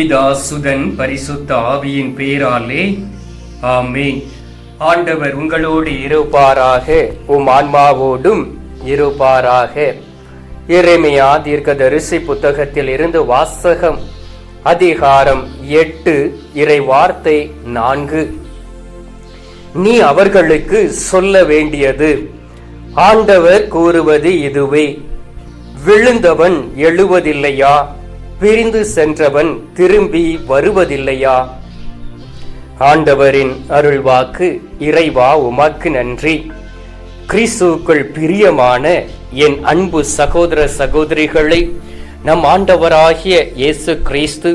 பிதா சுதன் பரிசுத்த ஆவியின் பேராலே ஆமே ஆண்டவர் உங்களோடு இருப்பாராக உம் ஆன்மாவோடும் இருப்பாராக. இறைமையா தீர்க்க தரிசி புத்தகத்தில் இருந்து வாசகம் அதிகாரம் எட்டு இறை வார்த்தை நான்கு. நீ அவர்களுக்கு சொல்ல வேண்டியது ஆண்டவர் கூறுவது இதுவே. விழுந்தவன் எழுவதில்லையா? பிரிந்து சென்றவன் திரும்பி வருவதில்லையா? ஆண்டவரின் அருள்வாக்கு இறைவா உமக்கு நன்றி. கிறிஸ்துவுக்குள் பிரியமான என் அன்பு சகோதர சகோதரிகளை நம் ஆண்டவராகிய இயேசு கிறிஸ்து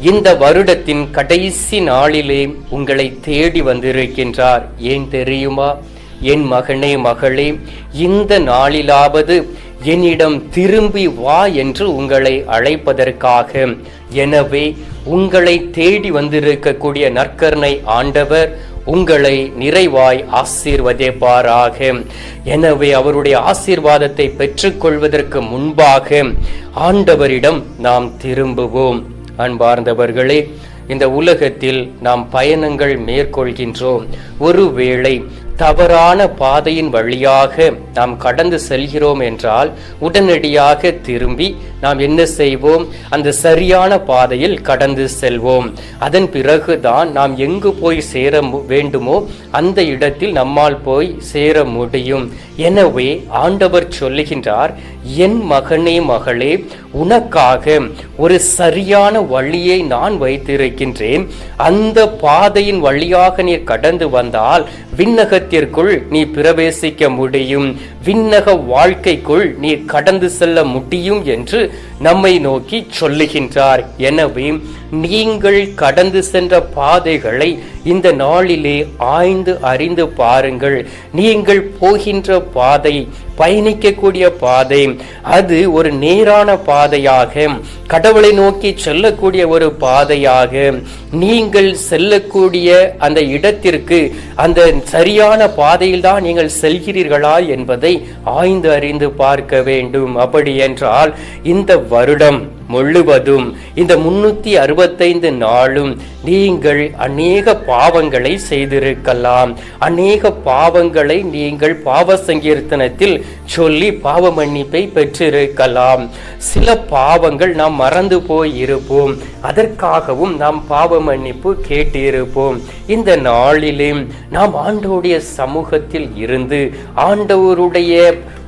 இந்த வருடத்தின் கடைசி நாளிலே உங்களை தேடி வந்திருக்கின்றார். ஏன் தெரியுமா? என் மகனே மகளே இந்த நாளிலாவது என்னிடம் திரும்பி வா என்று உங்களை அழைப்பதற்காக. எனவே உங்களை தேடி வந்திருக்கக்கூடிய நற்கருணை ஆண்டவர் உங்களை நிறைவாய் ஆசீர்வதிப்பாராக. எனவே அவருடைய ஆசீர்வாதத்தை பெற்றுக்கொள்வதற்கு முன்பாக ஆண்டவரிடம் நாம் திரும்புவோம். அன்பார்ந்தவர்களே இந்த உலகத்தில் நாம் பயணங்கள் மேற்கொள்கின்றோம். ஒருவேளை தவறான பாதையின் வழியாக நாம் கடந்து செல்கிறோம் என்றால் உடனடியாக திரும்பி நாம் என்ன செய்வோம்? அந்த சரியான பாதையில் கடந்து செல்வோம். அதன் பிறகுதான் நாம் எங்கு போய் சேர மு- வேண்டுமோ அந்த இடத்தில் நம்மால் போய் சேர முடியும். எனவே ஆண்டவர் சொல்லுகின்றார் என் மகனே மகளே உனக்காக ஒரு சரியான வழியை நான் வைத்திருக்கின்றேன். அந்த பாதையின் வழியாக நீர் கடந்து வந்தால் விண்ணகத்திற்குள் நீ பிரவேசிக்க முடியும். விண்ணக வாழ்க்கைக்குள் நீர் கடந்து செல்ல முடியும் என்று நம்மை நோக்கி சொல்லுகின்றார். எனவே நீங்கள் கடந்து சென்ற பாதைகளை இந்த நாளிலே ஆய்ந்து அறிந்து பாருங்கள். நீங்கள் போகின்ற பாதை பயணிக்கக்கூடிய பாதை அது ஒரு நேரான பாதையாக கடவுளை நோக்கி செல்லக்கூடிய ஒரு பாதையாக நீங்கள் செல்லக்கூடிய அந்த இடத்திற்கு அந்த சரியான பாதையில் தான் நீங்கள் செல்கிறீர்களா என்பதை ஆய்ந்து அறிந்து பார்க்க வேண்டும். அப்படி என்றால் இந்த வருடம் முழுவதும். இந்த முன்னூத்தி அறுபத்தைந்து நாளும் நீங்கள் அநேக பாவங்களை செய்திருக்கலாம். அநேக பாவங்களை நீங்கள் பாவ சங்கீர்த்தனத்தில் சொல்லி பாவ மன்னிப்பை பெற்றிருக்கலாம். சில பாவங்கள் நாம் மறந்து போய் இருப்போம். அதற்காகவும் நாம் பாவ மன்னிப்பு கேட்டிருப்போம். இந்த நாளிலும் நாம் ஆண்டவருடைய சமூகத்தில் இருந்து ஆண்டவருடைய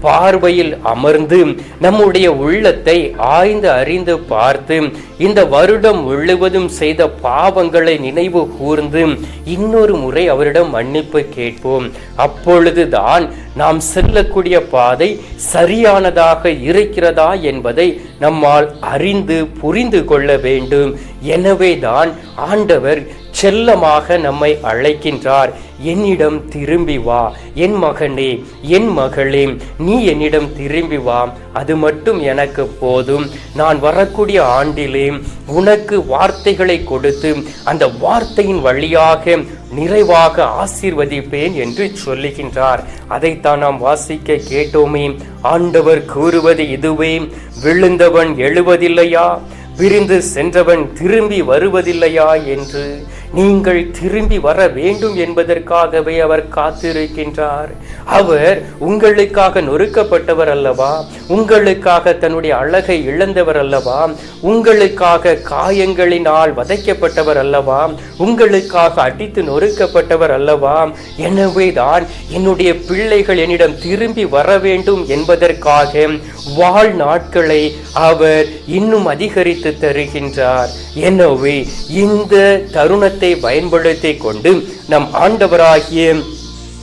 பார்வையில் அமர்ந்து நம்முடைய உள்ளத்தை ஆய்ந்து அறிந்து பார்த்து இந்த வருடம் முழுவதும் செய்த பாவங்களை நினைவு கூர்ந்து இன்னொரு முறை அவரிடம் மன்னிப்பு கேட்போம். அப்பொழுதுதான் நாம் செல்லக்கூடிய பாதை சரியானதாக இருக்கிறதா என்பதை நம்மால் அறிந்து புரிந்து கொள்ள வேண்டும். எனவேதான் ஆண்டவர் செல்லமாக நம்மை அழைக்கின்றார். என்னிடம் திரும்பி வா. என் மகனே. என் மகளே. நீ என்னிடம் திரும்பி வா. அது மட்டும் எனக்கு போதும். நான் வரக்கூடிய ஆண்டிலே உனக்கு வார்த்தைகளை கொடுத்து அந்த வார்த்தையின் வழியாக நிறைவாக ஆசீர்வதிப்பேன் என்று சொல்லுகின்றார். அதைத்தான் நாம் வாசிக்க கேட்டோமே. ஆண்டவர் கூறுவது இதுவே. விழுந்தவன் எழுவதில்லையா? பிரிந்து சென்றவன் திரும்பி வருவதில்லையா? என்று நீங்கள் திரும்பி வர வேண்டும் என்பதற்காகவே அவர் காத்திருக்கின்றார். அவர் உங்களுக்காக நொறுக்கப்பட்டவர் அல்லவா? உங்களுக்காக தன்னுடைய அழகை இழந்தவர் அல்லவா? உங்களுக்காக காயங்களினால் வதைக்கப்பட்டவர் அல்லவா? உங்களுக்காக அடித்து நொறுக்கப்பட்டவர் அல்லவா? எனவேதான் என்னுடைய பிள்ளைகள் என்னிடம் திரும்பி வர வேண்டும் என்பதற்காக வாழ் நாட்களை அவர் இன்னும் அதிகரித்து தருகின்றார். எனவே இந்த தருணத்தை பயன்படுத்தி கொண்டு நம் ஆண்டவராகிய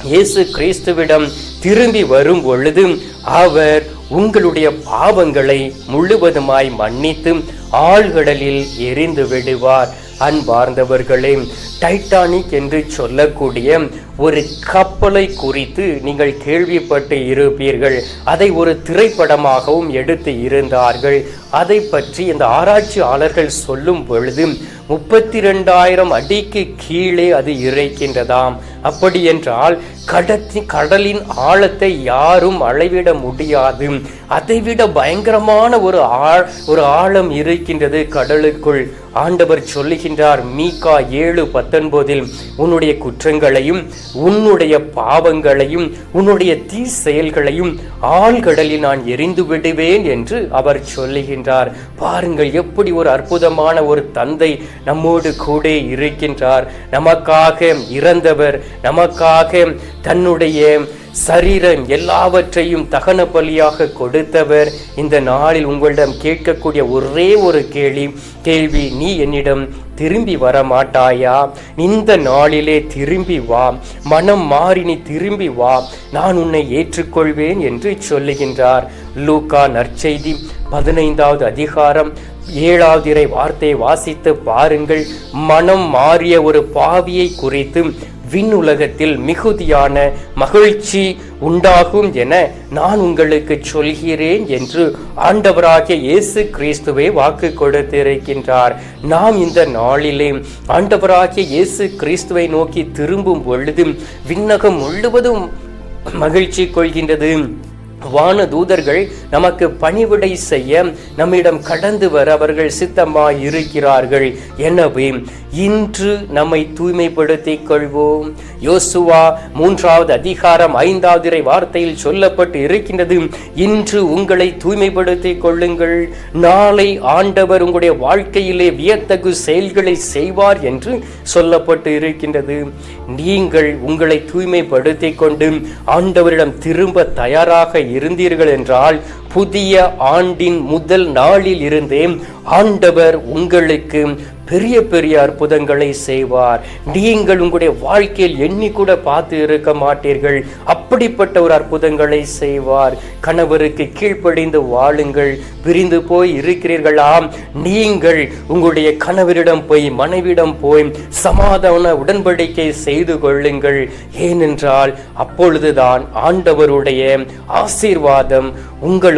இயேசு கிறிஸ்துவிடம் திரும்பி வரும் பொழுது அவர் உங்களுடைய பாவங்களை முழுவதுமாய் மன்னித்து ஆழ்கடலில் எரிந்து விடுவார். அன்பார்ந்தவர்களே டைட்டானிக் என்று சொல்லக்கூடிய ஒரு கப்பலை குறித்து நீங்கள் கேள்விப்பட்டு இருப்பீர்கள். அதை ஒரு திரைப்படமாகவும் எடுத்து இருந்தார்கள். அதை பற்றி இந்த ஆராய்ச்சியாளர்கள் சொல்லும் பொழுது முப்பத்தி ரெண்டாயிரம் அடிக்கு கீழே அது இறைக்கின்றதாம். அப்படி என்றால் கடத்தி கடலின் ஆழத்தை யாரும் அளவிட முடியாது. அதைவிட பயங்கரமான ஒரு ஆழ் ஒரு ஆழம் இருக்கின்றது கடலுக்குள். ஆண்டவர் சொல்லுகின்றார் மீகா ஏழு பத்தொன்பதில் உன்னுடைய குற்றங்களையும் உன்னுடைய பாவங்களையும் உன்னுடைய தீ செயல்களையும் ஆழ்கடலில் நான் எரிந்து விடுவேன் என்று அவர் சொல்லுகின்றார். பாருங்கள் எப்படி ஒரு அற்புதமான ஒரு தந்தை நம்மோடு கூட இருக்கின்றார். நமக்காக இறந்தவர் நமக்காக தன்னுடைய சரீரம் எல்லாவற்றையும் தகன பலியாக கொடுத்தவர். இந்த நாளில் உங்களிடம் கேட்கக்கூடிய ஒரே ஒரு கேள்வி கேள்வி நீ என்னிடம் திரும்பி வர மாட்டாயா இந்த நாளிலே திரும்பி வா. மனம் மாறி நீ திரும்பி வா. நான் உன்னை ஏற்றுக்கொள்வேன் என்று சொல்லுகின்றார். லூக்கா நற்செய்தி. பதினைந்தாவது அதிகாரம் ஏழாவது இறை வார்த்தையை வாசித்து பாருங்கள். மனம் மாறிய ஒரு பாவியை குறித்து விண்ணுலகத்தில் மிகுதியான மகிழ்ச்சி உண்டாகும் என நான் உங்களுக்கு சொல்கிறேன் என்று ஆண்டவராகிய இயேசு கிறிஸ்துவை வாக்கு கொடுத்திருக்கின்றார். நாம் இந்த நாளிலே ஆண்டவராகிய இயேசு கிறிஸ்துவை நோக்கி திரும்பும் பொழுது விண்ணகம் முழுவதும் மகிழ்ச்சி கொள்கின்றது. வான தூதர்கள் நமக்கு பணிவிடை செய்ய நம்மிடம் கடந்து வர அவர்கள் சித்தமாய் இருக்கிறார்கள் எனவே இன்று நம்மை தூய்மைப்படுத்திக் கொள்வோம். யோசுவா மூன்றாவது அதிகாரம் ஐந்தாவது வார்த்தையில் சொல்லப்பட்டு இருக்கின்றது. இன்று உங்களை தூய்மைப்படுத்திக் கொள்ளுங்கள். நாளை ஆண்டவர் உங்களுடைய வாழ்க்கையிலே வியத்தகு செயல்களை செய்வார் என்று சொல்லப்பட்டு இருக்கின்றது. நீங்கள் உங்களை தூய்மைப்படுத்திக் கொண்டு ஆண்டவரிடம் திரும்ப தயாராக இருந்தீர்கள் என்றால் புதிய ஆண்டின் முதல் நாளில் இருந்தே ஆண்டவர் உங்களுக்கு பெரிய பெரிய அற்புதங்களை செய்வார். நீங்கள் உங்களுடைய வாழ்க்கையில் எண்ணி கூட பார்த்து இருக்க மாட்டீர்கள். அப்படிப்பட்ட ஒரு அற்புதங்களை செய்வார். கணவருக்கு கீழ்ப்படிந்து வாழுங்கள். பிரிந்து போய் இருக்கிறீர்களாம். நீங்கள் உங்களுடைய கணவரிடம் போய் மனைவிடம் போய் சமாதான உடன்படிக்கை செய்து கொள்ளுங்கள். ஏனென்றால் அப்பொழுதுதான் ஆண்டவருடைய ஆசீர்வாதம்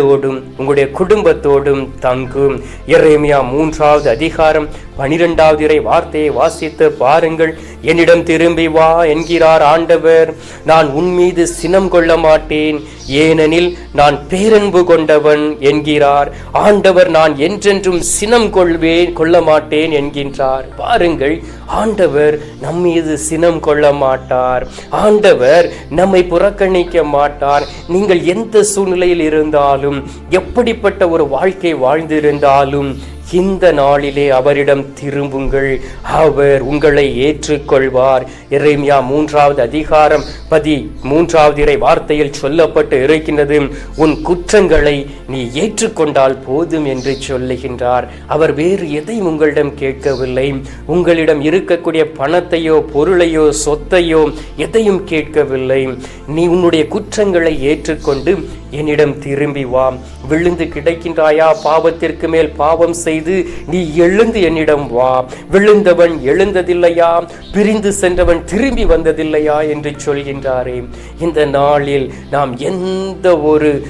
உங்களோடும் உங்களுடைய குடும்பத்தோடும் தங்கும் இறைமையா மூன்றாவது அதிகாரம் பனிரெண்டாவது இறை வார்த்தையை வாசித்து பாருங்கள். என்னிடம் திரும்பி வா என்கிறார் ஆண்டவர். நான் உன் மீது சினம் கொள்ள மாட்டேன். ஏனெனில் நான் பேரன்பு கொண்டவன் என்கிறார். ஆண்டவர் நான் என்றென்றும் சினம் கொள்வேன் கொள்ள மாட்டேன் என்கின்றார். பாருங்கள் ஆண்டவர் நம் மீது சினம் கொள்ள மாட்டார். ஆண்டவர் நம்மை புறக்கணிக்க மாட்டார். நீங்கள் எந்த சூழ்நிலையில் இருந்தாலும் எப்படிப்பட்ட ஒரு வாழ்க்கை வாழ்ந்திருந்தாலும் இந்த நாளிலே அவரிடம் திரும்புங்கள். அவர் உங்களை ஏற்றுக்கொள்வார். இறைமையா மூன்றாவது அதிகாரம் பதி மூன்றாவது இறை வார்த்தையில் சொல்லப்பட்டு இருக்கின்றது. உன் குற்றங்களை நீ ஏற்றுக்கொண்டால் போதும் என்று சொல்லுகின்றார். அவர் வேறு எதையும் உங்களிடம் கேட்கவில்லை. உங்களிடம் இருக்கக்கூடிய பணத்தையோ பொருளையோ சொத்தையோ எதையும் கேட்கவில்லை. நீ உன்னுடைய குற்றங்களை ஏற்றுக்கொண்டு என்னிடம் திரும்பி வா. விழுந்து கிடைக்கின்றாயா? பாவத்திற்கு மேல் பாவம் செய்து நீ எழுந்து என்னிடம் வா. விழுந்தவன் எழுந்ததில்லையா? பிரிந்து சென்றவன் திரும்பி வந்ததில்லையா? என்று சொல்கின்றாரே. இந்த நாளில் நாம் எந்த ஒரு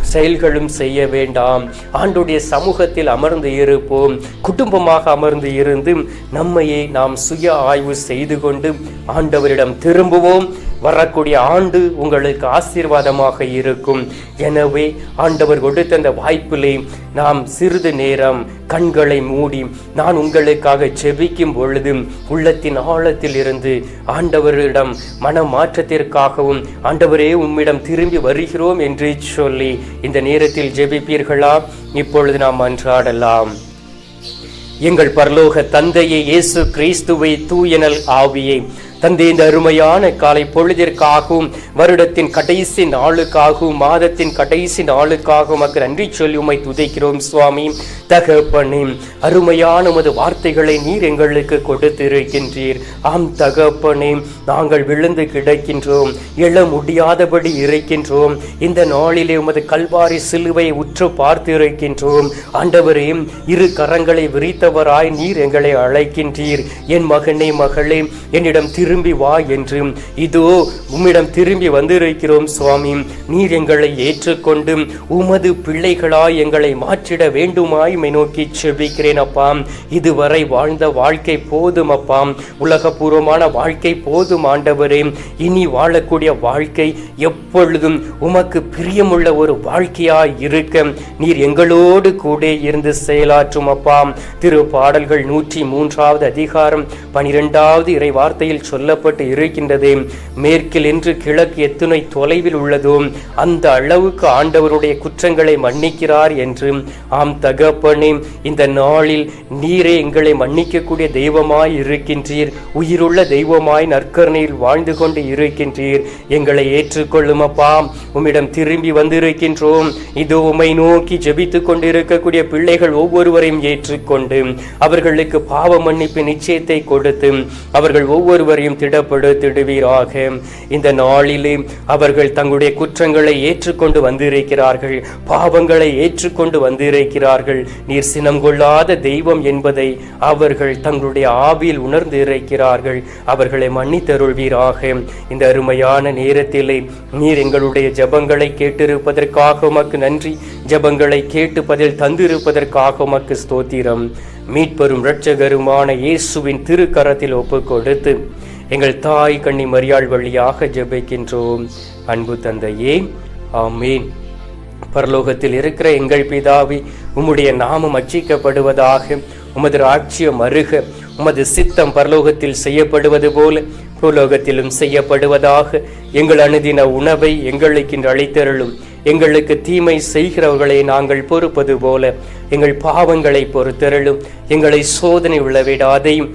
செயல்களும் செய்ய வேண்டாம். ஆண்டுடைய சமூகத்தில் அமர்ந்து இருப்போம். குடும்பமாக அமர்ந்து இருந்து நம்மையே நாம் சுய ஆய்வு செய்து கொண்டு ஆண்டவரிடம் திரும்புவோம். வரக்கூடிய ஆண்டு உங்களுக்கு ஆசீர்வாதமாக இருக்கும். எனவே ஆண்டவர் கொடுத்த அந்த வாய்ப்பிலே நாம் சிறிது நேரம் கண்களை மூடி நான் உங்களுக்காக செபிக்கும் பொழுது உள்ளத்தின் ஆழத்தில் இருந்து ஆண்டவரிடம் மன மாற்றத்திற்காகவும் ஆண்டவரே உம்மிடம் திரும்பி வருகிறோம் என்று சொல்லி இந்த நேரத்தில் ஜெபிப்பீர்களா? இப்பொழுது நாம் அன்றாடலாம். எங்கள் பரலோக தந்தையை இயேசு கிறிஸ்துவை தூயனல் ஆவியை தந்தை இந்த அருமையான காலை பொழுதிற்காகவும் வருடத்தின் கடைசி நாளுக்காகவும் மாதத்தின் கடைசி நாளுக்காகவும் உமக்கு நன்றி சொல்லி உமை துதைக்கிறோம் சுவாமி. தகப்பனே அருமையான உமது வார்த்தைகளை நீர் எங்களுக்கு கொடுத்திருக்கின்றீர். ஆம் தகப்பனே நாங்கள் விழுந்து கிடக்கின்றோம் எழ முடியாதபடி இருக்கின்றோம். இந்த நாளிலே உமது கல்வாரி சிலுவை உற்று பார்த்து இருக்கின்றோம் ஆண்டவரே இரு கரங்களை விரித்தவராய் நீர் எங்களை அழைக்கின்றீர். என் மகனே மகளே என்னிடம் திரு திரும்பி வா என்று இதோ உம்மிடம் திரும்பி வந்திருக்கிறோம் சுவாமி. நீர் எங்களை ஏற்றுக்கொண்டு உமது பிள்ளைகளாய் எங்களை மாற்றிட வேண்டுமாய் நோக்கி செபிக்கிறேன் அப்பா. இதுவரை வாழ்ந்த வாழ்க்கை போதும் அப்பா. உலகபூர்வமான வாழ்க்கை போதும் ஆண்டவரே. இனி வாழக்கூடிய வாழ்க்கை எப்பொழுதும் உமக்கு பிரியமுள்ள ஒரு வாழ்க்கையாய் இருக்க நீர் எங்களோடு கூட இருந்து செயலாற்றும் அப்பா. திரு பாடல்கள் நூற்றி மூன்றாவது அதிகாரம் பனிரெண்டாவது இறை வார்த்தையில் சொல்ல சொல்லப்பட்டு இருக்கின்றது. மேற்கில் என்று கிழக்கு எத்துணை தொலைவில் உள்ளதோ அந்த அளவுக்கு ஆண்டவருடைய குற்றங்களை மன்னிக்கிறார் என்று. ஆம் தகப்பனே இந்த நாளில் நீரே எங்களை மன்னிக்கக்கூடிய தெய்வமாய் இருக்கின்றீர். உயிருள்ள தெய்வமாய் நற்கரணையில் வாழ்ந்து கொண்டு இருக்கின்றீர். எங்களை ஏற்றுக்கொள்ளும் அப்பா உம்மிடம் திரும்பி வந்திருக்கின்றோம். இதோ உமை நோக்கி ஜெபித்துக் கொண்டிருக்கக்கூடிய பிள்ளைகள் ஒவ்வொருவரையும் ஏற்றுக்கொண்டு அவர்களுக்கு பாவ மன்னிப்பு நிச்சயத்தை கொடுத்து அவர்கள் ஒவ்வொருவரையும் திடப்படுத்திடுவீராக இந்த நாளிலே அவர்கள் தங்களுடைய குற்றங்களை ஏற்றுக்கொண்டு வந்திருக்கிறார்கள். பாவங்களை ஏற்றுக்கொண்டு வந்திருக்கிறார்கள். நீர் சினம் கொள்ளாத தெய்வம் என்பதை அவர்கள் தங்களுடைய ஆவியில் உணர்ந்து இருக்கிறார்கள் அவர்களை மன்னித்தருள்வீராக. இந்த அருமையான நேரத்திலே நீர் எங்களுடைய ஜபங்களை கேட்டிருப்பதற்காக உமக்கு நன்றி. ஜபங்களை கேட்டு பதில் தந்திருப்பதற்காக உமக்கு ஸ்தோத்திரம். மீட்பெரும் இரட்சகருமான இயேசுவின் திருக்கரத்தில் ஒப்புக் கொடுத்து எங்கள் தாய் கண்ணி மரியாள் வழியாக ஜெபிக்கின்றோம். அன்பு தந்தையே ஆமீன். பரலோகத்தில் இருக்கிற எங்கள் பிதாவி உம்முடைய நாமம் அச்சிக்கப்படுவதாக உமது ராட்சியம் அருக உமது சித்தம் பரலோகத்தில் செய்யப்படுவது போல பூலோகத்திலும் செய்யப்படுவதாக எங்கள் அணுதின உணவை எங்களுக்கு அழைத்தருளும் எங்களுக்கு தீமை செய்கிறவர்களை நாங்கள் பொறுப்பது போல எங்கள் பாவங்களை பொறுத்தருளும். எங்களை சோதனை விழவிடாதையும்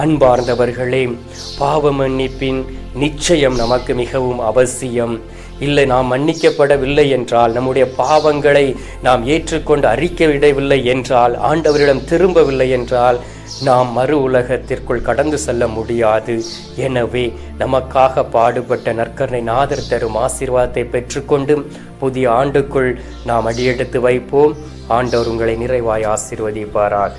அன்பார்ந்தவர்களே பாவ மன்னிப்பின் நிச்சயம் நமக்கு மிகவும் அவசியம். இல்லை நாம் மன்னிக்கப்படவில்லை என்றால் நம்முடைய பாவங்களை நாம் ஏற்றுக்கொண்டு அறிக்கவிடவில்லை என்றால் ஆண்டவரிடம் திரும்பவில்லை என்றால் நாம் மறு உலகத்திற்குள் கடந்து செல்ல முடியாது. எனவே நமக்காக பாடுபட்ட நற்கரணை நாதர் தரும் ஆசீர்வாதத்தை பெற்றுக்கொண்டு புதிய ஆண்டுக்குள் நாம் அடியெடுத்து வைப்போம். ஆண்டவர் உங்களை நிறைவாய் ஆசீர்வதிப்பாராக.